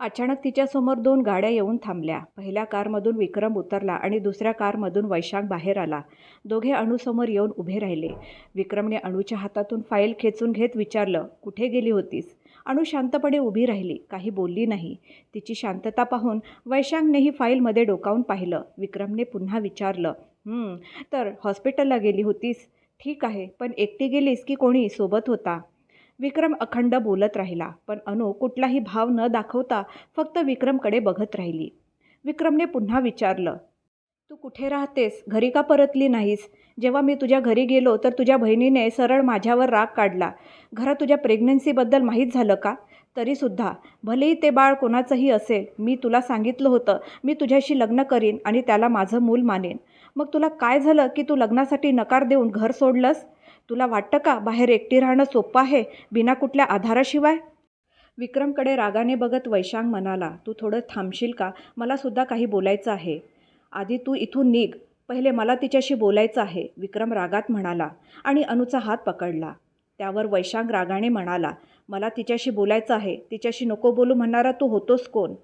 अचानक तिच्यासमोर दोन गाड्या येऊन थांबल्या. पहिल्या कारमधून विक्रम उतरला आणि दुसऱ्या कारमधून वैशाख बाहेर आला. दोघे अणूसमोर येऊन उभे राहिले. विक्रमने अणूच्या हातातून फाईल खेचून घेत विचारलं, कुठे गेली होतीस? अणू शांतपणे उभी राहिली. काही बोलली नाही. तिची शांतता पाहून वैशाखनेही फाईलमध्ये डोकावून पाहिलं. विक्रमने पुन्हा विचारलं, तर हॉस्पिटलला गेली होतीस? ठीक आहे, पण एकटी गेलीस की कोणी सोबत होता? विक्रम अखंड बोलत राहिला. पण अनु कुठलाही भाव न दाखवता फक्त विक्रमकडे बघत राहिली. विक्रमने पुन्हा विचारलं, तू कुठे राहतेस? घरी का परतली नाहीस? जेव्हा मी तुझ्या घरी गेलो तर तुझ्या बहिणीने सरळ माझ्यावर राग काढला. घरात तुझ्या प्रेग्नन्सीबद्दल माहीत झालं का? तरीसुद्धा, भलेही ते बाळ कोणाचंही असेल, मी तुला सांगितलं होतं मी तुझ्याशी लग्न करीन आणि त्याला माझं मूल मानेन. मग तुला काय झालं की तू लग्नासाठी नकार देऊन घर सोडलंस? तुला वाटतं का बाहेर एकटी राहणं सोपं आहे, बिना कुठल्या आधाराशिवाय? विक्रमकडे रागाने बघत वैशांग म्हणाला, तू थोडं थांबशील का? मला सुद्धा काही बोलायचं आहे. आधी तू इथून निघ. पहिले मला तिच्याशी बोलायचं आहे, विक्रम रागात म्हणाला आणि अनुचा हात पकडला. त्यावर वैशाख रागाने म्हणाला, मला तिच्याशी बोलायचं आहे. तिच्याशी नको बोलू म्हणणारा तू होतोस कोण?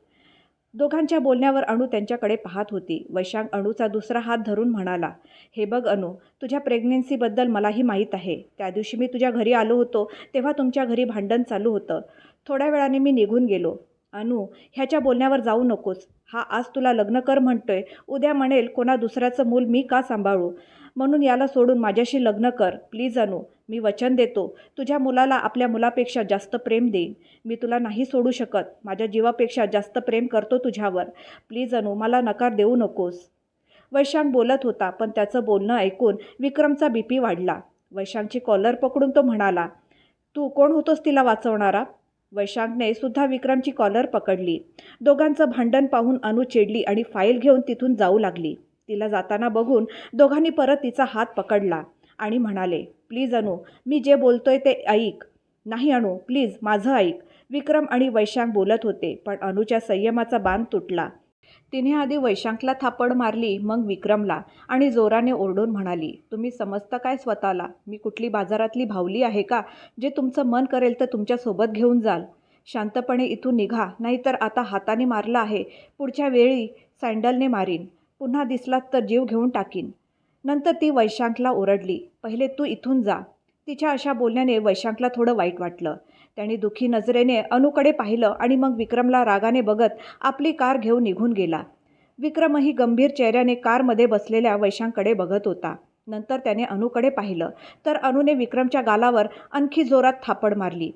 दोघांच्या बोलण्यावर अणू त्यांच्याकडे पाहत होती. वैशांग अणूचा दुसरा हात धरून म्हणाला, हे बघ अणू, तुझ्या प्रेग्नन्सीबद्दल मलाही माहीत आहे. त्या दिवशी मी तुझ्या घरी आलो होतो तेव्हा तुमच्या घरी भांडण चालू होतं. थोड्या वेळाने मी निघून गेलो. अनु ह्याच्या बोलण्यावर जाऊ नकोस. हा आज तुला लग्न कर म्हणतोय, उद्या म्हणेल कोणा दुसऱ्याचं मूल मी का सांभाळू? म्हणून याला सोडून माझ्याशी लग्न कर. प्लीज अणू, मी वचन देतो, तुझ्या मुलाला आपल्या मुलापेक्षा जास्त प्रेम देईन. मी तुला नाही सोडू शकत. माझ्या जीवापेक्षा जास्त प्रेम करतो तुझ्यावर. प्लीज अणू, मला नकार देऊ नकोस. वैशाख बोलत होता, पण त्याचं बोलणं ऐकून विक्रमचा बीपी वाढला. वैशाखची कॉलर पकडून तो म्हणाला, तू कोण होतोस तिला वाचवणारा? वैशांकने सुद्धा विक्रमची कॉलर पकडली. दोघांचं भांडण पाहून अनु चिडली आणि फाईल घेऊन तिथून जाऊ लागली. तिला जाताना बघून दोघांनी परत तिचा हात पकडला आणि म्हणाले, प्लीज अणू, मी जे बोलतोय ते ऐक. नाही अणू, प्लीज माझं ऐक. विक्रम आणि वैशांक बोलत होते, पण अनुच्या संयमाचा बांध तुटला. तिने आधी वैशांकला थापड मारली, मग विक्रमला आणि जोराने ओरडून म्हणाली, तुम्ही समजता काय स्वतःला? मी कुठली बाजारातली भावली आहे का, जे तुमचं मन करेल तर तुमच्यासोबत घेऊन जाल? शांतपणे इथून निघा, नाहीतर आता हाताने मारलं आहे, पुढच्या वेळी सँडलने मारीन. पुन्हा दिसलात तर जीव घेऊन टाकीन. नंतर ती वैशांकला ओरडली, पहिले तू इथून जा. तिच्या अशा बोलण्याने वैशांकला थोडं वाईट वाटलं. त्याने दुःखी नजरेने अनुकडे पाहिलं आणि मग विक्रमला रागाने बघत आपली कार घेऊन निघून गेला. विक्रमही गंभीर चेहऱ्याने कारमध्ये बसलेल्या वैशांकडे बघत होता. नंतर त्याने अनुकडे पाहिलं, तर अनुने विक्रमच्या गालावर आणखी जोरात थापड मारली.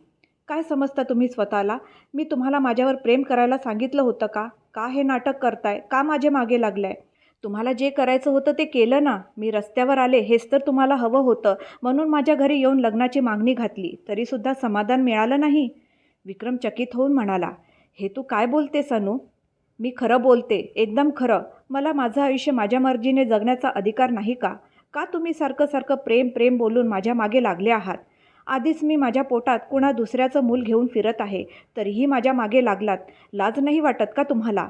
काय समजता तुम्ही स्वतःला? मी तुम्हाला माझ्यावर प्रेम करायला सांगितलं होतं का? का हे नाटक करताय? का माझे मागे लागलंय तुम्हाला जे करायचं होतं ते केलं ना? मी रस्त्यावर आले हेच तर तुम्हाला हवं होतं म्हणून माझ्या घरी येऊन लग्नाची मागणी घातली, तरीसुद्धा समाधान मिळालं नाही? विक्रम चकित होऊन म्हणाला, हे तू काय बोलते सनू मी खरं बोलते, एकदम खरं. मला माझं आयुष्य माझ्या मर्जीने जगण्याचा अधिकार नाही का? का तुम्ही सारखं सारखं प्रेम प्रेम बोलून माझ्या मागे लागले आहात? आधीच मी माझ्या पोटात कुणा दुसऱ्याचं मूल घेऊन फिरत आहे, तरीही माझ्या मागे लागलात. लाज नाही वाटत का तुम्हाला?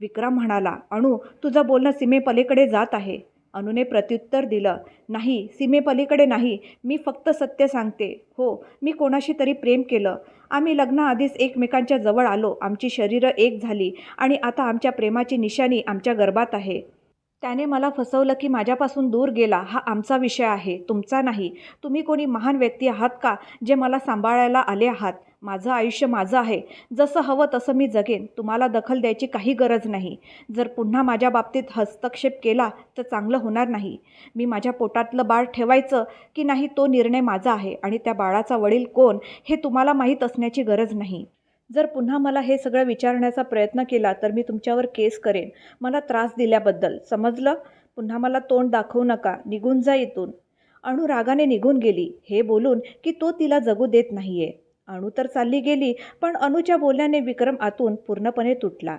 विक्रम म्हणाला, अणू, तुझं बोलणं सीमेपलीकडे जात आहे. अनुने प्रत्युत्तर दिलं, नाही, सीमेपलीकडे नाही. मी फक्त सत्य सांगते. हो, मी कोणाशी तरी प्रेम केलं. आम्ही लग्नाआधीच एकमेकांच्या जवळ आलो. आमची शरीरं एक झाली आणि आता आमच्या प्रेमाची निशाणी आमच्या गर्भात आहे. त्याने मला फसवलं की माझ्यापासून दूर गेला हा आमचा विषय आहे, तुमचा नाही. तुम्ही कोणी महान व्यक्ती आहात का, जे मला सांभाळायला आले आहात? माझं आयुष्य माझं आहे. जसं हवं तसं मी जगेन. तुम्हाला दखल द्यायची काही गरज नाही. जर पुन्हा माझ्या बाबतीत हस्तक्षेप केला तर चांगलं होणार नाही. मी माझ्या पोटातलं बाळ ठेवायचं की नाही तो निर्णय माझा आहे आणि त्या बाळाचा वडील कोण हे तुम्हाला माहीत असण्याची गरज नाही. जर पुन्हा मला हे सगळं विचारण्याचा प्रयत्न केला तर मी तुमच्यावर केस करेन, मला त्रास दिल्याबद्दल. समजलं? पुन्हा मला तोंड दाखवू नका. निघून जा इथून. अणू रागाने निघून गेली. हे बोलून की तो तिला जगू देत नाहीये. अणू तर चालली गेली, पण अणूच्या बोलण्याने विक्रम आतून पूर्णपणे तुटला.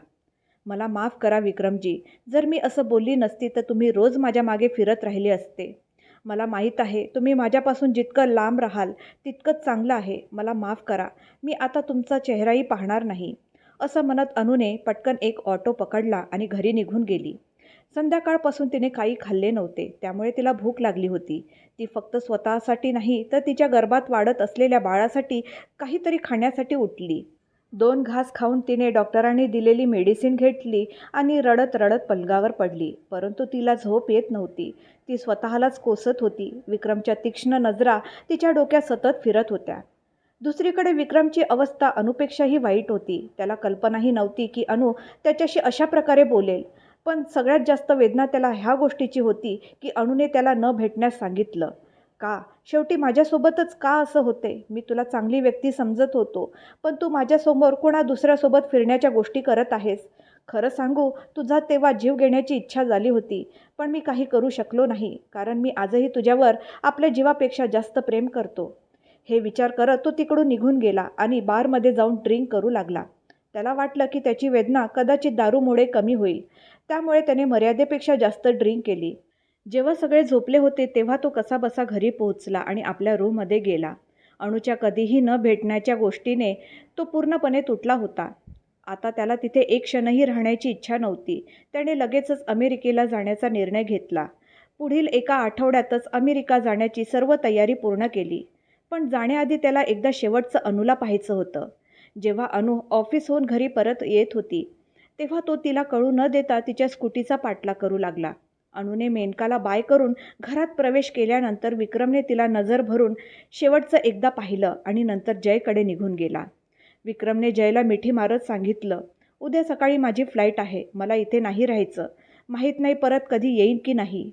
मला माफ करा विक्रमजी. जर मी असं बोलली नसती तर तुम्ही रोज माझ्या मागे फिरत राहिले असते. मला माहीत आहे तुम्ही माझ्यापासून जितकं लांब राहाल तितकंच चांगलं आहे. मला माफ करा. मी आता तुमचा चेहराही पाहणार नाही. असं म्हणत अनुने पटकन एक ऑटो पकडला आणि घरी निघून गेली. संध्याकाळपासून तिने काही खाल्ले नव्हते, त्यामुळे तिला भूक लागली होती. ती फक्त स्वतःसाठी नाही तर तिच्या गर्भात वाढत असलेल्या बाळासाठी काहीतरी खाण्यासाठी उठली. दोन घास खाऊन तिने डॉक्टरांनी दिलेली मेडिसिन घेतली आणि रडत रडत पलंगावर पडली. परंतु तिला झोप येत नव्हती. ती स्वतःलाच कोसत होती. विक्रमच्या तीक्ष्ण नजरा तिच्या डोक्यात सतत फिरत होत्या. दुसरीकडे विक्रमची अवस्था अनुपेक्षाही वाईट होती. त्याला कल्पनाही नव्हती की अनु त्याच्याशी अशा प्रकारे बोलेल. पण सगळ्यात जास्त वेदना त्याला ह्या गोष्टीची होती की अणूने त्याला न भेटण्यास सांगितलं. का? शेवटी माझ्यासोबतच का असं होते मी तुला चांगली व्यक्ती समजत होतो पण तू माझ्यासमोर कोणा दुसऱ्यासोबत फिरण्याच्या गोष्टी करत आहेस? खरं सांगू तुझा तेव्हा जीव घेण्याची इच्छा झाली होती पण मी काही करू शकलो नाही कारण मी आजही तुझ्यावर आपल्या जीवापेक्षा जास्त प्रेम करतो. हे विचार करत तो तिकडून निघून गेला आणि बारमध्ये जाऊन ड्रिंक करू लागला. त्याला वाटलं की त्याची वेदना कदाचित दारूमुळे कमी होईल. त्यामुळे त्याने मर्यादेपेक्षा जास्त ड्रिंक केली. जेव्हा सगळे झोपले होते तेव्हा तो कसाबसा घरी पोहोचला आणि आपल्या रूममध्ये गेला. अणूच्या कधीही न भेटण्याच्या गोष्टीने तो पूर्णपणे तुटला होता. आता त्याला तिथे एक क्षणही राहण्याची इच्छा नव्हती. त्याने लगेचच अमेरिकेला जाण्याचा निर्णय घेतला. पुढील एका आठवड्यातच अमेरिका जाण्याची सर्व तयारी पूर्ण केली. पण जाण्याआधी त्याला एकदा शेवटचं अणूला पाहायचं होतं. जेव्हा अनु ऑफिसहून घरी परत येत होती तेव्हा तो तिला कळू न देता तिच्या स्कूटीचा पाठला करू लागला. अणूने मेनकाला बाय करून घरात प्रवेश केल्यानंतर विक्रमने तिला नजर भरून शेवटचं एकदा पाहिलं आणि नंतर जयकडे निघून गेला. विक्रमने जयला मिठी मारत सांगितलं उद्या सकाळी माझी फ्लाईट आहे मला इथे नाही राहायचं. माहीत नाही परत कधी येईन की नाही.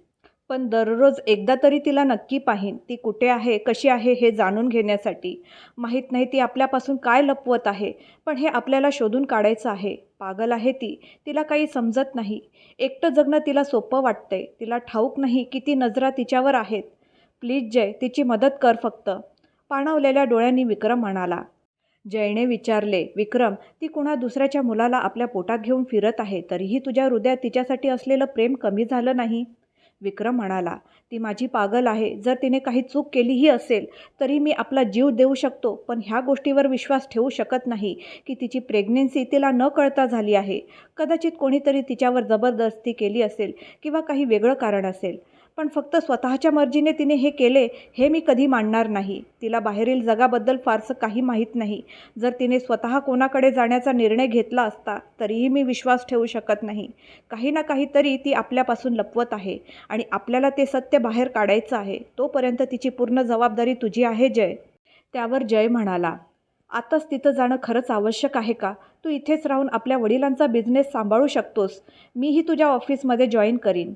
पण दररोज एकदा तरी तिला नक्की पाहीन ती कुठे आहे कशी आहे हे जाणून घेण्यासाठी. माहीत नाही ती आपल्यापासून काय लपवत आहे पण हे आपल्याला शोधून काढायचं आहे. पागल आहे ती तिला काही समजत नाही. एकटं जगणं तिला सोपं वाटतंय तिला ठाऊक नाही किती नजरा तिच्यावर आहेत. प्लीज जय तिची मदत कर फक्त. पाणावलेल्या डोळ्यांनी विक्रम म्हणाला. जयने विचारले विक्रम ती कुणा दुसऱ्याच्या मुलाला आपल्या पोटात घेऊन फिरत आहे तरीही तुझ्या हृदयात तिच्यासाठी असलेलं प्रेम कमी झालं नाही? विक्रम म्हणाला ती माझी पागल आहे. जर तिने काही चूक केलीही असेल तरी मी आपला जीव देऊ शकतो. पण ह्या गोष्टीवर विश्वास ठेवू शकत नाही की तिची प्रेग्नेन्सी तिला न कळता झाली आहे. कदाचित कोणीतरी तिच्यावर जबरदस्ती केली असेल किंवा काही वेगळं कारण असेल. पण फक्त स्वतःच्या मर्जीने तिने हे केले हे मी कधी मानणार नाही. तिला बाहेरील जगाबद्दल फारसं काही माहीत नाही. जर तिने स्वतः कोणाकडे जाण्याचा निर्णय घेतला असता तरीही मी विश्वास ठेवू शकत नाही. काही ना काहीतरी ती आपल्यापासून लपवत आहे आणि आपल्याला ते सत्य बाहेर काढायचं आहे. तोपर्यंत तिची पूर्ण जबाबदारी तुझी आहे जय. त्यावर जय म्हणाला. आताच तिथं जाणं खरंच आवश्यक आहे का? तू इथेच राहून आपल्या वडिलांचा बिझनेस सांभाळू शकतोस. मीही तुझ्या ऑफिसमध्ये जॉईन करीन.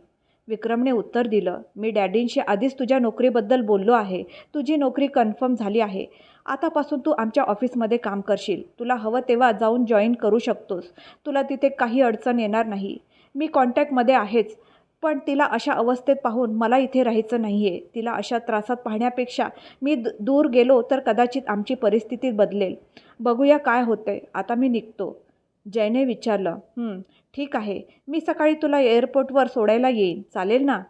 विक्रमने उत्तर दिलं मी डॅडींशी आधीच तुझ्या नोकरीबद्दल बोललो आहे. तुझी नोकरी कन्फर्म झाली आहे. आतापासून तू आमच्या ऑफिसमध्ये काम करशील. तुला हवं तेव्हा जाऊन जॉईन करू शकतोस. तुला तिथे काही अडचण येणार नाही. मी कॉन्टॅक्टमध्ये आहेच पण तिला अशा अवस्थेत पाहून मला इथे राहायचं नाही आहे तिला अशा त्रासात पाहण्यापेक्षा मी द दूर गेलो तर कदाचित आमची परिस्थिती बदलेल. बघूया काय होतंय. आता मी निघतो. जयने विचारलं ठीक आहे मी सकाळी तुला एअरपोर्टवर सोडायला येईन. चालेल ना?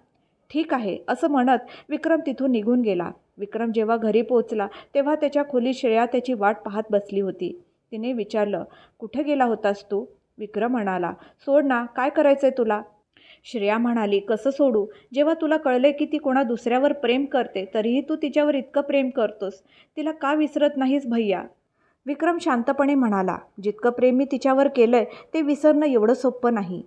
ठीक आहे असं म्हणत विक्रम तिथून निघून गेला. विक्रम जेव्हा घरी पोहोचला तेव्हा त्याच्या खोलीत श्रेया त्याची वाट पाहत बसली होती. तिने विचारलं कुठे गेला होतास तू? विक्रम म्हणाला सोड ना काय करायचं आहे तुला? श्रेया म्हणाली कसं सोडू? जेव्हा तुला कळले की ती कोणा दुसऱ्यावर प्रेम करते तरीही तू तिच्यावर इतकं प्रेम करतोस. तिला का विसरत नाहीस भैया? विक्रम शांतपणे म्हणाला जितकं प्रेम मी तिच्यावर केलंय ते विसरणं एवढं सोपं नाही.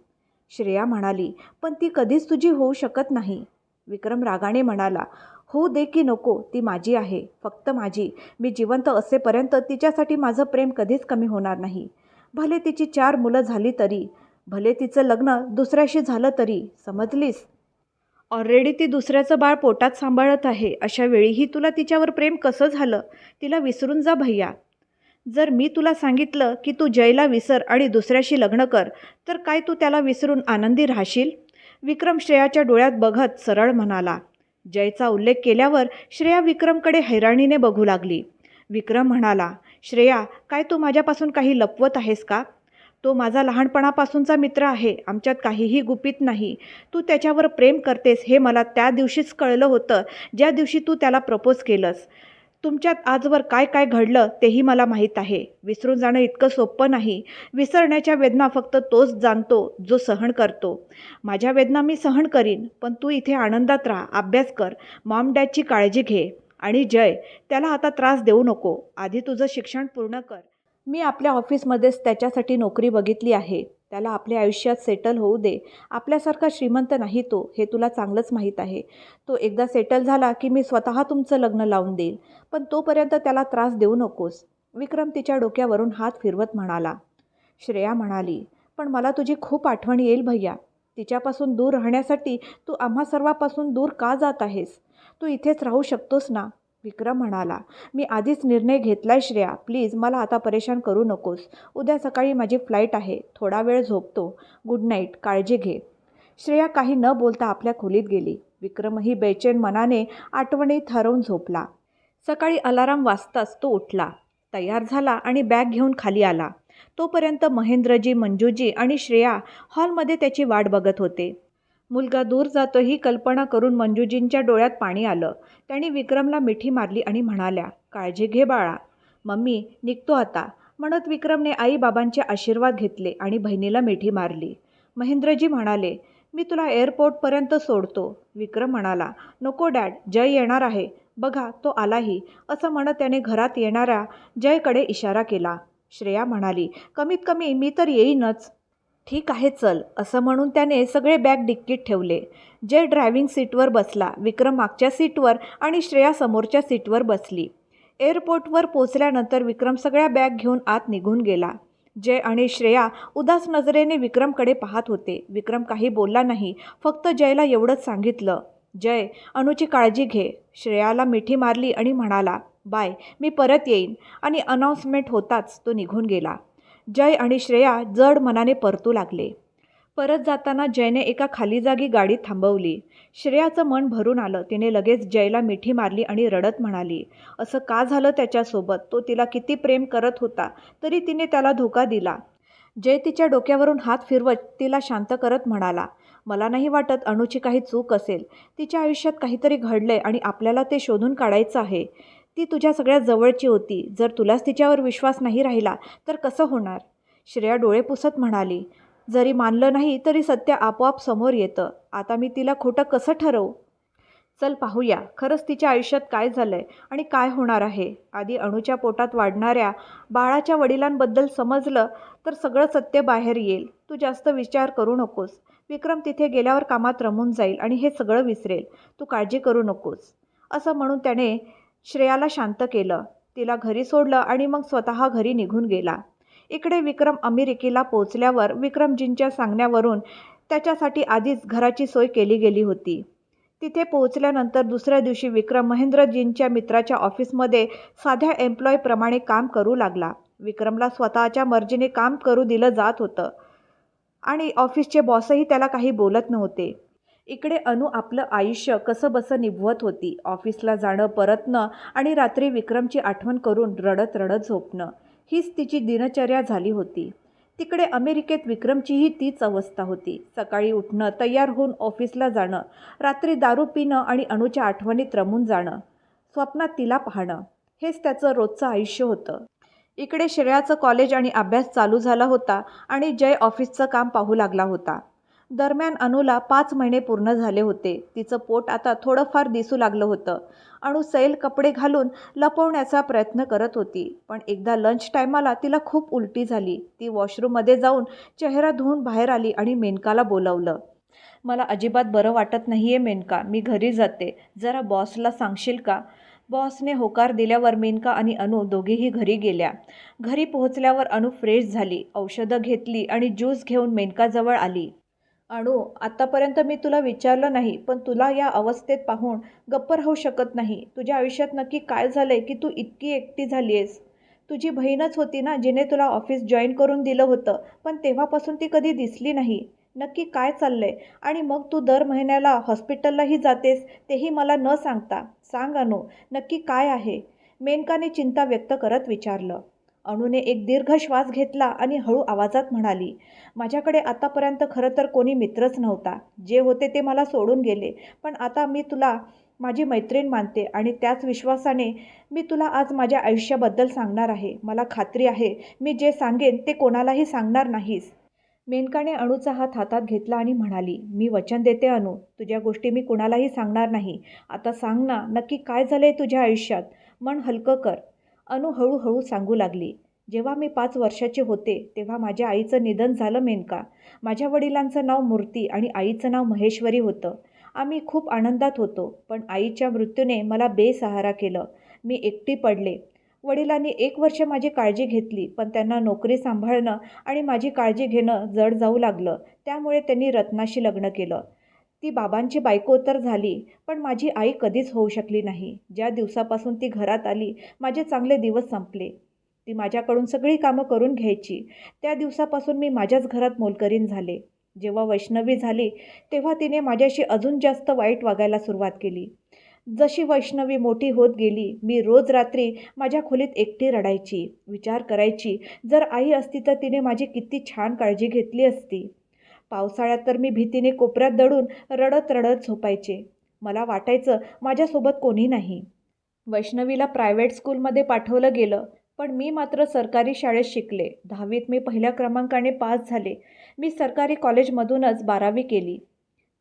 श्रेया म्हणाली पण ती कधीच तुझी होऊ शकत नाही. विक्रम रागाने म्हणाला होऊ दे की नको ती माझी आहे फक्त माझी. मी जिवंत असेपर्यंत तिच्यासाठी माझं प्रेम कधीच कमी होणार नाही. भले तिची चार मुलं झाली तरी भले तिचं लग्न दुसऱ्याशी झालं तरी समजलीस? ऑलरेडी ती दुसऱ्याचं बाळ पोटात सांभाळत आहे. अशा वेळीही तुला तिच्यावर प्रेम कसं झालं? तिला विसरून जा भैया. जर मी तुला सांगितलं की तू जयला विसर आणि दुसऱ्याशी लग्न कर तर काय तू त्याला विसरून आनंदी राहशील? विक्रम श्रेयाच्या डोळ्यात बघत सरळ म्हणाला. जयचा उल्लेख केल्यावर श्रेया विक्रमकडे हैराणीने बघू लागली. विक्रम म्हणाला श्रेया काय तू माझ्यापासून काही लपवत आहेस का? तो माझा लहानपणापासूनचा मित्र आहे आमच्यात काहीही गुपित नाही. तू त्याच्यावर प्रेम करतेस हे मला त्या दिवशीच कळलं होतं ज्या दिवशी तू त्याला प्रपोज केलंस. तुमच्यात आजवर काय काय घडलं तेही मला माहीत आहे. विसरून जाणं इतकं सोपं नाही. विसरण्याच्या वेदना फक्त तोच जाणतो जो सहन करतो. माझ्या वेदना मी सहन करीन पण तू इथे आनंदात राहा अभ्यास कर. मॉम डॅडची काळजी घे. आणि जय त्याला आता त्रास देऊ नको. आधी तुझं शिक्षण पूर्ण कर. मी आपल्या ऑफिसमध्येच त्याच्यासाठी नोकरी बघितली आहे. त्याला आपल्या आयुष्यात सेटल होऊ दे. आपल्यासारखा श्रीमंत नाही तो हे तुला चांगलंच माहीत आहे. तो एकदा सेटल झाला की मी स्वतः तुमचं लग्न लावून देईल. पण तोपर्यंत त्याला त्रास देऊ नकोस. विक्रम तिच्या डोक्यावरून हात फिरवत म्हणाला. श्रेया म्हणाली पण मला तुझी खूप आठवण येईल भैया. तिच्यापासून दूर राहण्यासाठी तू आम्हा सर्वापासून दूर का जात आहेस? तू इथेच राहू शकतोस ना. विक्रम म्हणाला मी आधीच निर्णय घेतलाय श्रेया प्लीज मला आता परेशान करू नकोस. उद्या सकाळी माझी फ्लाईट आहे थोडा वेळ झोपतो. गुड नाईट काळजी घे. श्रेया काही न बोलता आपल्या खोलीत गेली. विक्रमही बेचैन मनाने आठवणीत हरवून झोपला. सकाळी अलाराम वाजताच तो उठला. तयार झाला आणि बॅग घेऊन खाली आला. तोपर्यंत महेंद्रजी मंजूजी आणि श्रेया हॉलमध्ये त्याची वाट बघत होते. मुलगा दूर जातो ही कल्पना करून मंजूजींच्या डोळ्यात पाणी आलं. त्यांनी विक्रमला मिठी मारली आणि म्हणाल्या काळजी घे बाळा. मम्मी निघतो आता. म्हणत विक्रमने आईबाबांचे आशीर्वाद घेतले आणि बहिणीला मिठी मारली. महेंद्रजी म्हणाले मी तुला एअरपोर्टपर्यंत सोडतो. विक्रम म्हणाला नको डॅड जय येणार आहे. बघा तो आलाही. असं म्हणत त्याने घरात येणाऱ्या जयकडे इशारा केला. श्रेया म्हणाली कमीत कमी मी तर येईनच. ठीक आहे चल. असं म्हणून त्याने सगळे बॅग डिक्कीत ठेवले. जय ड्रायव्हिंग सीटवर बसला विक्रम मागच्या सीटवर आणि श्रेया समोरच्या सीटवर बसली. एअरपोर्टवर पोचल्यानंतर विक्रम सगळ्या बॅग घेऊन आत निघून गेला. जय आणि श्रेया उदास नजरेने विक्रमकडे पाहत होते. विक्रम काही बोलला नाही फक्त जयला एवढंच सांगितलं. जय अनुची काळजी घे. श्रेयाला मिठी मारली आणि म्हणाला बाय मी परत येईन. आणि अनाऊन्समेंट होताच तो निघून गेला. जय आणि श्रेया जड मनाने परतू लागले. परत जाताना जयने एका खाली जागी गाडी थांबवली. श्रेयाचं मन भरून आलं. तिने लगेच जयला मिठी मारली आणि रडत म्हणाली असं का झालं त्याच्यासोबत? तो तिला किती प्रेम करत होता तरी तिने त्याला धोका दिला. जय तिच्या डोक्यावरून हात फिरवत तिला शांत करत म्हणाला मला नाही वाटत अणूची काही चूक असेल. तिच्या आयुष्यात काहीतरी घडलंय आणि आपल्याला ते शोधून काढायचं आहे. ती तुझ्या सगळ्यात जवळची होती. जर तुलाच तिच्यावर विश्वास नाही राहिला तर कसं होणार? श्रेया डोळे पुसत म्हणाली. जरी मानलं नाही तरी सत्य आपोआप समोर येतं. आता मी तिला खोटं कसं ठरवू? चल पाहूया. खरंच तिच्या आयुष्यात काय झालं आहे आणि काय होणार आहे? आधी अणूच्या पोटात वाढणाऱ्या बाळाच्या वडिलांबद्दल समजलं तर सगळं सत्य बाहेर येईल. तू जास्त विचार करू नकोस. विक्रम तिथे गेल्यावर कामात रमून जाईल आणि हे सगळं विसरेल. तू काळजी करू नकोस. असं म्हणून त्याने श्रेयाला शांत केलं. तिला घरी सोडलं आणि मग स्वतः घरी निघून गेला. इकडे विक्रम अमेरिकेला पोचल्यावर विक्रमजींच्या सांगण्यावरून त्याच्यासाठी आधीच घराची सोय केली गेली होती. तिथे पोहोचल्यानंतर दुसऱ्या दिवशी विक्रम महेंद्रजींच्या मित्राच्या ऑफिसमध्ये साध्या एम्प्लॉयप्रमाणे काम करू लागला. विक्रमला स्वतःच्या मर्जीने काम करू दिलं जात होतं आणि ऑफिसचे बॉसही त्याला काही बोलत नव्हते. इकडे अनु आपलं आयुष्य कसं बसं निभवत होती. ऑफिसला जाणं परतणं आणि रात्री विक्रमची आठवण करून रडत रडत झोपणं. हीच तिची दिनचर्या झाली होती. तिकडे अमेरिकेत विक्रमचीही तीच अवस्था होती. सकाळी उठणं तयार होऊन ऑफिसला जाणं रात्री दारू पिणं आणि अणूच्या आठवणीत रमून जाणं स्वप्नात तिला पाहणं हेच त्याचं रोजचं आयुष्य होतं. इकडे श्रेयाचं कॉलेज आणि अभ्यास चालू झाला होता आणि जय ऑफिसचं काम पाहू लागला होता. दरम्यान अनुला पाच महिने पूर्ण झाले होते. तिचं पोट आता थोडंफार दिसू लागलं होतं. अणू सैल कपडे घालून लपवण्याचा प्रयत्न करत होती. पण एकदा लंच टायमाला तिला खूप उलटी झाली. ती वॉशरूममध्ये जाऊन चेहरा धुवून बाहेर आली आणि मेनकाला बोलावलं. मला अजिबात बरं वाटत नाही आहे मेनका मी घरी जाते. जरा बॉसला सांगशील का? बॉसने होकार दिल्यावर मेनका आणि अनु दोघीही घरी गेल्या. घरी पोहोचल्यावर अनु फ्रेश झाली. औषधं घेतली आणि ज्यूस घेऊन मेनकाजवळ आली. अणू आत्तापर्यंत मी तुला विचारलं नाही पण तुला या अवस्थेत पाहून गप्प राहू शकत नाही. तुझ्या आयुष्यात नक्की काय झालंय की तू इतकी एकटी झाली आहेस तुझी बहीणच होती ना जिने तुला ऑफिस जॉईन करून दिलं होतं पण तेव्हापासून ती कधी दिसली नाही. नक्की काय चाललंय? आणि मग तू दर महिन्याला हॉस्पिटललाही जातेस तेही मला न सांगता. सांग अनु नक्की काय आहे? मेनकाने चिंता व्यक्त करत विचारलं. अणूने एक दीर्घ श्वास घेतला आणि हळू आवाजात म्हणाली माझ्याकडे आतापर्यंत खरं तर कोणी मित्रच नव्हता. जे होते ते मला सोडून गेले. पण आता मी तुला माझी मैत्रीण मानते आणि त्याच विश्वासाने मी तुला आज माझ्या आयुष्याबद्दल सांगणार आहे. मला खात्री आहे मी जे सांगेन ते कोणालाही सांगणार नाहीस. मेनकाने अणूचा हात हातात घेतला आणि म्हणाली मी वचन देते अणू तुझ्या गोष्टी मी कुणालाही सांगणार नाही. आता सांग ना नक्की काय झालंय तुझ्या आयुष्यात? मन हलकं कर. अनु हळूहळू सांगू लागली जेव्हा मी पाच वर्षाचे होते तेव्हा माझ्या आईचं निधन झालं मेनका. माझ्या वडिलांचं नाव मूर्ती आणि आईचं नाव महेश्वरी होतं. आम्ही खूप आनंदात होतो पण आईच्या मृत्यूने मला बेसहारा केलं. मी एकटी पडले. वडिलांनी एक वर्ष माझी काळजी घेतली पण त्यांना नोकरी सांभाळणं आणि माझी काळजी घेणं जड जाऊ लागलं. त्यामुळे त्यांनी रत्नाशी लग्न केलं. ती बाबांची बायको तर झाली पण माझी आई कधीच होऊ शकली नाही. ज्या दिवसापासून ती घरात आली माझे चांगले दिवस संपले. ती माझ्याकडून सगळी कामं करून घ्यायची. त्या दिवसापासून मी माझ्याच घरात मोलकरीण झाले. जेव्हा वैष्णवी झाली तेव्हा तिने माझ्याशी अजून जास्त वाईट वागायला सुरुवात केली. जशी वैष्णवी मोठी होत गेली मी रोज रात्री माझ्या खोलीत एकटी रडायची विचार करायची जर आई असती तर तिने माझी किती छान काळजी घेतली असती. पावसाळ्यात तर मी भीतीने कोपऱ्यात दडून रडत रडत झोपायचे. मला वाटायचं माझ्यासोबत कोणी नाही. वैष्णवीला प्रायव्हेट स्कूलमध्ये पाठवलं गेलं पण मी मात्र सरकारी शाळेत शिकले. दहावीत मी पहिल्या क्रमांकाने पास झाले. मी सरकारी कॉलेजमधूनच बारावी केली.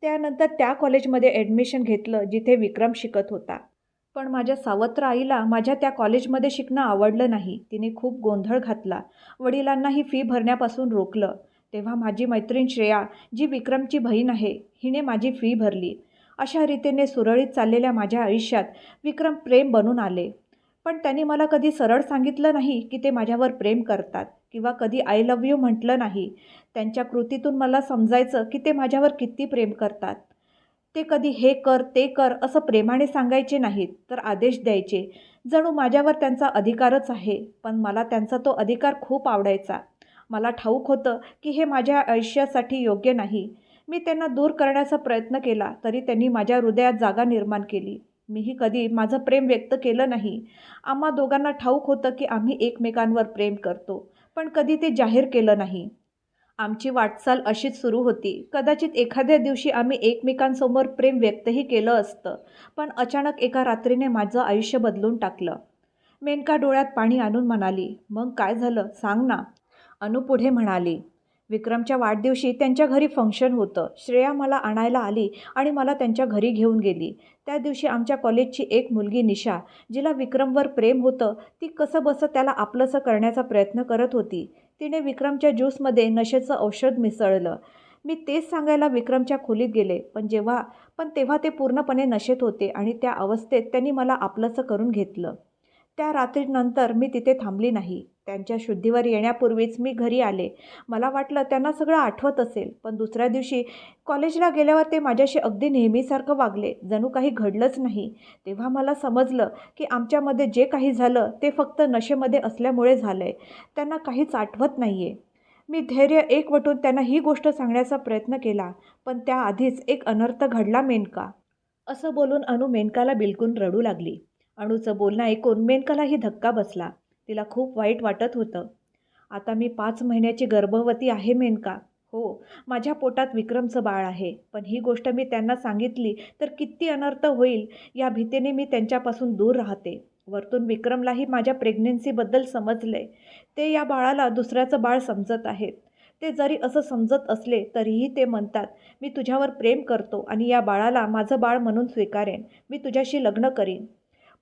त्यानंतर त्या कॉलेजमध्ये ॲडमिशन घेतलं जिथे विक्रम शिकत होता. पण माझ्या सावत्र आईला माझ्या त्या कॉलेजमध्ये शिकणं आवडलं नाही. तिने खूप गोंधळ घातला. वडिलांना ही फी भरण्यापासून रोखलं. तेव्हा माझी मैत्रीण श्रेया जी विक्रमची बहीण आहे हिने माझी फी भरली. अशा रीतीने सुरळीत चाललेल्या माझ्या आयुष्यात विक्रम प्रेम बनून आले. पण त्यांनी मला कधी सरळ सांगितलं नाही की ते माझ्यावर प्रेम करतात किंवा कधी आय लव्ह यू म्हटलं नाही. त्यांच्या कृतीतून मला समजायचं की ते माझ्यावर किती प्रेम करतात. ते कधी हे कर ते कर असं प्रेमाने सांगायचे नाहीत तर आदेश द्यायचे. जणू माझ्यावर त्यांचा अधिकारच आहे पण मला त्यांचा तो अधिकार खूप आवडायचा. मला ठाऊक होतं की हे माझ्या आयुष्यासाठी योग्य नाही. मी त्यांना दूर करण्याचा प्रयत्न केला तरी त्यांनी माझ्या हृदयात जागा निर्माण केली. मीही कधी माझं प्रेम व्यक्त केलं नाही. आम्हा दोघांना ठाऊक होतं की आम्ही एकमेकांवर प्रेम करतो पण कधी ते जाहीर केलं नाही. आमची वाटचाल अशीच सुरू होती. कदाचित एखाद्या दिवशी आम्ही एकमेकांसमोर प्रेम व्यक्तही केलं असतं पण अचानक एका रात्रीने माझं आयुष्य बदलून टाकलं. मेनका डोळ्यात पाणी आणून म्हणाली मग काय झालं? सांग ना. अनु पुढे म्हणाली विक्रमच्या वाढदिवशी त्यांच्या घरी फंक्शन होतं. श्रेया मला आणायला आली आणि मला त्यांच्या घरी घेऊन गेली. त्या दिवशी आमच्या कॉलेजची एक मुलगी निशा जिला विक्रमवर प्रेम होतं ती कसं बसं त्याला आपलंसं करण्याचा प्रयत्न करत होती. तिने विक्रमच्या ज्यूसमध्ये नशेचं औषध मिसळलं. मी तेच सांगायला विक्रमच्या खोलीत गेले पण जेव्हा पण तेव्हा ते पूर्णपणे नशेत होते आणि त्या अवस्थेत त्यांनी मला आपलंसं करून घेतलं. त्या रात्रीनंतर मी तिथे थांबली नाही. त्यांच्या शुद्धीवर येण्यापूर्वीच मी घरी आले. मला वाटलं त्यांना सगळं आठवत असेल पण दुसऱ्या दिवशी कॉलेजला गेल्यावर ते माझ्याशी अगदी नेहमीसारखं वागले. जणू काही घडलंच नाही. तेव्हा मला समजलं की आमच्यामध्ये जे काही झालं ते फक्त नशेमध्ये असल्यामुळे झालं आहे त्यांना काहीच आठवत नाही आहे मी धैर्य एकवटून त्यांना ही गोष्ट सांगण्याचा प्रयत्न केला पण त्याआधीच एक अनर्थ घडला मेनका. असं बोलून अनु मेनकाला बिलकुल रडू लागली. अणूचं बोलणं ऐकून मेनकालाही धक्का बसला. तिला खूप वाईट वाटत होतं. आता मी पाच महिन्याची गर्भवती आहे मेनका. हो माझ्या पोटात विक्रमचं बाळ आहे. पण ही गोष्ट मी त्यांना सांगितली तर किती अनर्थ होईल या भीतीने मी त्यांच्यापासून दूर राहते. वरतून विक्रमलाही माझ्या प्रेग्नेन्सीबद्दल समजले ते या बाळाला दुसऱ्याचं बाळ समजत आहेत. ते जरी असं समजत असले तरीही ते म्हणतात मी तुझ्यावर प्रेम करतो आणि या बाळाला माझं बाळ म्हणून स्वीकारेन. मी तुझ्याशी लग्न करीन.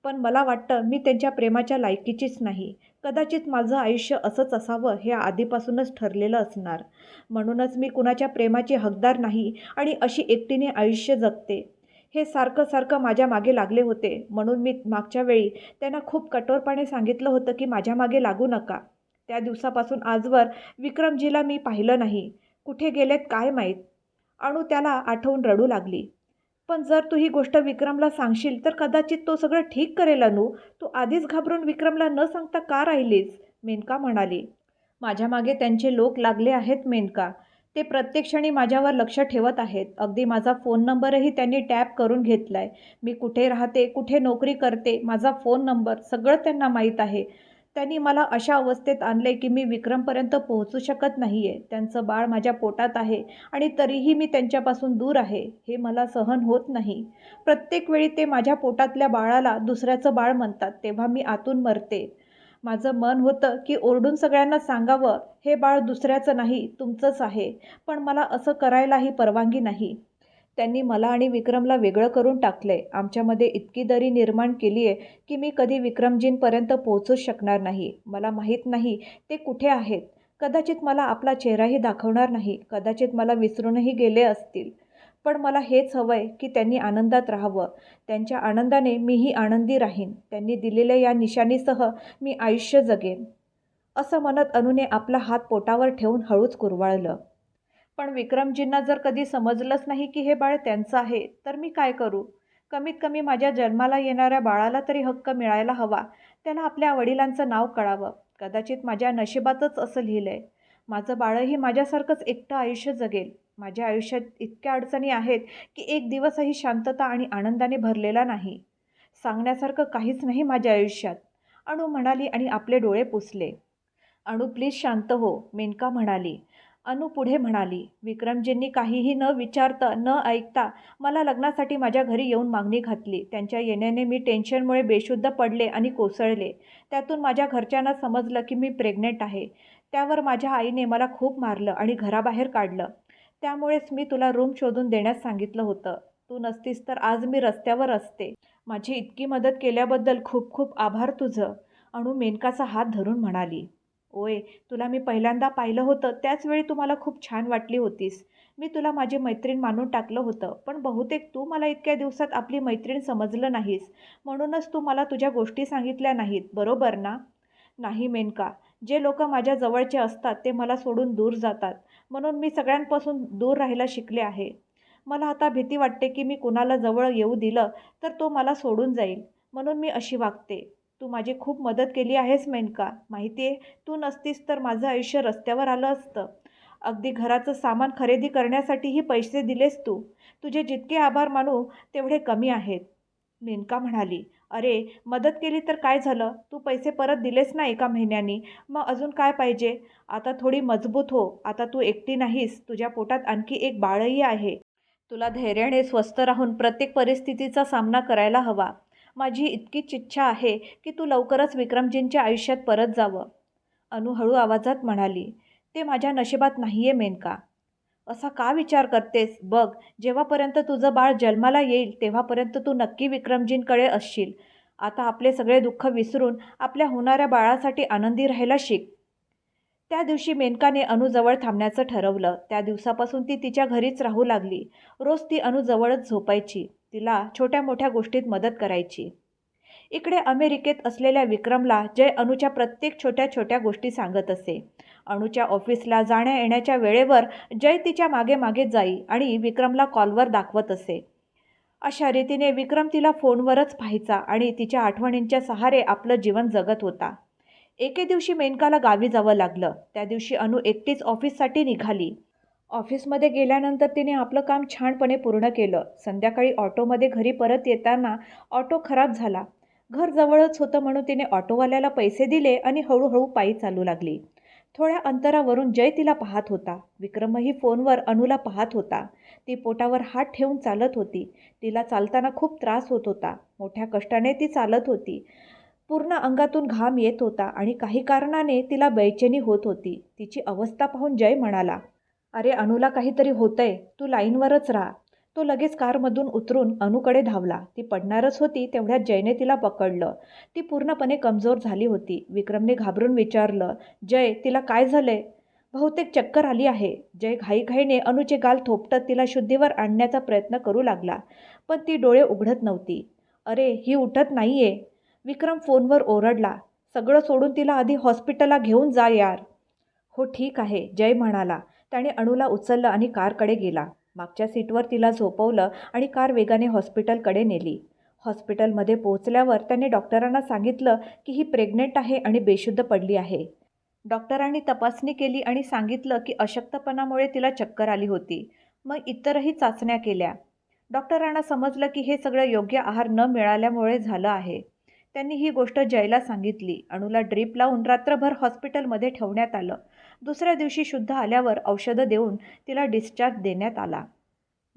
पण मला वाटतं मी त्यांच्या प्रेमाच्या लायकीचीच नाही. कदाचित माझं आयुष्य असंच असावं हे आधीपासूनच ठरलेलं असणार. म्हणूनच मी कुणाच्या प्रेमाची हकदार नाही आणि अशी एकटीने आयुष्य जगते. हे सारखं सारखं माझ्या मागे लागले होते. म्हणून मी मागच्या वेळी त्यांना खूप कठोरपणे सांगितलं होतं की माझ्या मागे लागू नका. त्या दिवसापासून आजवर विक्रमजीला मी पाहिलं नाही. कुठे गेलेत काय माहीत? अणू त्याला आठवून रडू लागली. पण जर तू ही गोष्ट विक्रमला सांगशील तर कदाचित तो सगळं ठीक करेल अनु. तू आधीच घाबरून विक्रमला न सांगता का राहिलीस? मेनका म्हणाली. माझ्या मागे त्यांचे लोक लागले आहेत मेनका. ते प्रत्येक क्षणी माझ्यावर लक्ष ठेवत आहेत. अगदी माझा फोन नंबरही त्यांनी टॅप करून घेतला आहे मी कुठे राहते कुठे नोकरी करते माझा फोन नंबर सगळं त्यांना माहीत आहे. त्यांनी मला अशा अवस्थेत आणले की मी विक्रमपर्यंत पोहोचू शकत नाही आहे त्यांचं बाळ माझ्या पोटात आहे आणि तरीही मी त्यांच्यापासून दूर आहे हे मला सहन होत नाही. प्रत्येक वेळी ते माझ्या पोटातल्या बाळाला दुसऱ्याचं बाळ म्हणतात तेव्हा मी आतून मरते. माझं मन होतं की ओरडून सगळ्यांना सांगावं हे बाळ दुसऱ्याचं नाही तुमचंच आहे. पण मला असं करायलाही परवानगी नाही. त्यांनी मला आणि विक्रमला वेगळं करून टाकलंय. आमच्यामध्ये इतकी दरी निर्माण केली आहे की मी कधी विक्रमजींपर्यंत पोहोचूच शकणार नाही. मला माहीत नाही ते कुठे आहेत. कदाचित मला आपला चेहराही दाखवणार नाही. कदाचित मला विसरूनही गेले असतील. पण मला हेच हवं आहे की त्यांनी आनंदात राहावं. त्यांच्या आनंदाने मीही आनंदी राहीन. त्यांनी दिलेल्या या निशाणीसह मी आयुष्य जगेन. असं म्हणत अनुने आपला हात पोटावर ठेवून हळूच कुरवाळलं. पण विक्रमजींना जर कधी समजलंच नाही की हे बाळ त्यांचं आहे तर मी काय करू? कमीत कमी माझ्या जन्माला येणाऱ्या बाळाला तरी हक्क मिळायला हवा. त्याला आपल्या वडिलांचं नाव कळावं. कदाचित माझ्या नशिबातच असं लिहिलं आहे माझं बाळही माझ्यासारखंच एकटं आयुष्य जगेल. माझ्या आयुष्यात इतक्या अडचणी आहेत की एक दिवसही शांतता आणि आनंदाने भरलेला नाही. सांगण्यासारखं काहीच नाही माझ्या आयुष्यात. अणू म्हणाली आणि आपले डोळे पुसले. अणू प्लीज शांत हो मेनका म्हणाली. अनु पुढे म्हणाली विक्रमजींनी काहीही न विचारता न ऐकता मला लग्नासाठी माझ्या घरी येऊन मागणी घातली. त्यांच्या येण्याने मी टेन्शनमुळे बेशुद्ध पडले आणि कोसळले. त्यातून माझ्या घरच्यांना समजलं की मी प्रेग्नेंट आहे. त्यावर माझ्या आईने मला खूप मारलं आणि घराबाहेर काढलं. त्यामुळेच मी तुला रूम शोधून देण्यास सांगितलं होतं. तू नसतीस तर आज मी रस्त्यावर असते. माझी इतकी मदत केल्याबद्दल खूप खूप आभार तुझं. अणू मेनकाचा हात धरून म्हणाली. ओय तुला मी पहिल्यांदा पाहिलं होतं त्याचवेळी तुम्हाला तू मला खूप छान वाटली होतीस. मी तुला माझी मैत्रीण मानून टाकलं होतं पण बहुतेक तू मला इतक्या दिवसात आपली मैत्रीण समजलं नाहीस. म्हणूनच तू मला तुझ्या गोष्टी सांगितल्या नाहीत बरोबर ना? नाही मेनका जे लोक माझ्या जवळचे असतात ते मला सोडून दूर जातात. म्हणून मी सगळ्यांपासून दूर राहायला शिकले आहे. मला आता भीती वाटते की मी कुणाला जवळ येऊ दिलं तर तो मला सोडून जाईल. म्हणून मी अशी वागते. तू माझी खूप मदत केली आहेस मेनका. माहिती आहे तू नसतीस तर माझं आयुष्य रस्त्यावर आलं असतं. अगदी घराचं सामान खरेदी करण्यासाठीही पैसे दिलेस तू. तुझे जितके आभार मानू तेवढे कमी आहेत. मेनका म्हणाली अरे मदत केली तर काय झालं? तू पैसे परत दिलेस ना एका महिन्यानी? मग अजून काय पाहिजे? आता थोडी मजबूत हो. आता तू एकटी नाहीस. तुझ्या पोटात आणखी एक बाळही आहे. तुला धैर्याने स्वस्थ राहून प्रत्येक परिस्थितीचा सामना करायला हवा. माझी इतकीच इच्छा आहे की तू लवकरच विक्रमजींच्या आयुष्यात परत जावं. अनु हळू आवाजात म्हणाली ते माझ्या नशिबात नाही आहे मेनका. असा का विचार करतेस? बघ जेव्हापर्यंत तुझं बाळ जन्माला येईल तेव्हापर्यंत तू नक्की विक्रमजींकडे असशील. आता आपले सगळे दुःख विसरून आपल्या होणाऱ्या बाळासाठी आनंदी राहायला शिक. त्या दिवशी मेनकाने अनुजवळ थांबण्याचं ठरवलं. त्या दिवसापासून ती तिच्या घरीच राहू लागली. रोज ती अनुजवळच झोपायची. तिला छोट्या मोठ्या गोष्टीत मदत करायची. इकडे अमेरिकेत असलेल्या विक्रमला जय अनुच्या प्रत्येक छोट्या छोट्या गोष्टी सांगत असे. अणूच्या ऑफिसला जाण्या येण्याच्या वेळेवर जय तिच्यामागे मागे जाई आणि विक्रमला कॉलवर दाखवत असे. अशा रीतीने विक्रम तिला फोनवरच पाहायचा आणि तिच्या आठवणींच्या सहारे आपलं जीवन जगत होता. एके दिवशी मेनकाला गावी जावं लागलं. त्या दिवशी अनु एकटीच ऑफिससाठी निघाली. ऑफिसमध्ये गेल्यानंतर तिने आपलं काम छानपणे पूर्ण केलं. संध्याकाळी ऑटोमध्ये घरी परत येताना ऑटो खराब झाला. घर जवळच होतं म्हणून तिने ऑटोवाल्याला पैसे दिले आणि हळूहळू पायी चालू लागली. थोड्या अंतरावरून जय तिला पाहत होता. विक्रमही फोनवर अनुला पाहत होता. ती पोटावर हात ठेवून चालत होती. तिला चालताना खूप त्रास होत होता. मोठ्या कष्टाने ती चालत होती. पूर्ण अंगातून घाम येत होता आणि काही कारणाने तिला बेचैनी होत होती. तिची अवस्था पाहून जय म्हणाला अरे अनुला काहीतरी होतंय तू लाईनवरच राहा. तो लगेच कारमधून उतरून अनुकडे धावला. ती पडणारच होती तेवढ्यात जयने तिला पकडलं. ती पूर्णपणे कमजोर झाली होती. विक्रमने घाबरून विचारलं जय तिला काय झालंय? बहुतेक चक्कर आली आहे. जय घाईघाईने अनुचे गाल थोपटत तिला शुद्धीवर आणण्याचा प्रयत्न करू लागला पण ती डोळे उघडत नव्हती. अरे ही उठत नाहीये. विक्रम फोनवर ओरडला सगळं सोडून तिला आधी हॉस्पिटलला घेऊन जा यार. हो ठीक आहे जय म्हणाला. त्याने अणूला उचललं आणि कारकडे गेला. मागच्या सीटवर तिला झोपवलं आणि कार वेगाने हॉस्पिटलकडे नेली. हॉस्पिटलमध्ये पोहोचल्यावर त्याने डॉक्टरांना सांगितलं की ही प्रेग्नेंट आहे आणि बेशुद्ध पडली आहे. डॉक्टरांनी तपासणी केली आणि सांगितलं की अशक्तपणामुळे तिला चक्कर आली होती. मग इतरही चाचण्या केल्या. डॉक्टरांना समजलं की हे सगळं योग्य आहार न मिळाल्यामुळे झालं आहे. त्यांनी ही गोष्ट जयला सांगितली. अणूला ड्रीप लावून रात्रभर हॉस्पिटलमध्ये ठेवण्यात आलं. दुसऱ्या दिवशी शुद्ध आल्यावर औषधं देऊन तिला डिस्चार्ज देण्यात आला.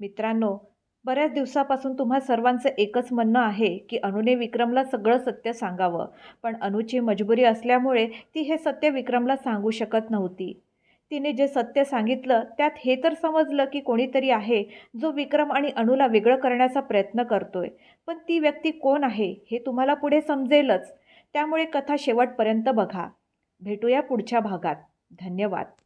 मित्रांनो बऱ्याच दिवसापासून तुम्हा सर्वांचं एकच म्हणणं आहे की अनुने विक्रमला सगळं सत्य सांगावं. पण अनुची मजबुरी असल्यामुळे ती हे सत्य विक्रमला सांगू शकत नव्हती. तिने जे सत्य सांगितलं त्यात हे तर समजलं की कोणीतरी आहे जो विक्रम आणि अणूला वेगळं करण्याचा प्रयत्न करतोय. पण ती व्यक्ती कोण आहे हे तुम्हाला पुढे समजेलच. त्यामुळे कथा शेवटपर्यंत बघा. भेटूया पुढच्या भागात. धन्यवाद.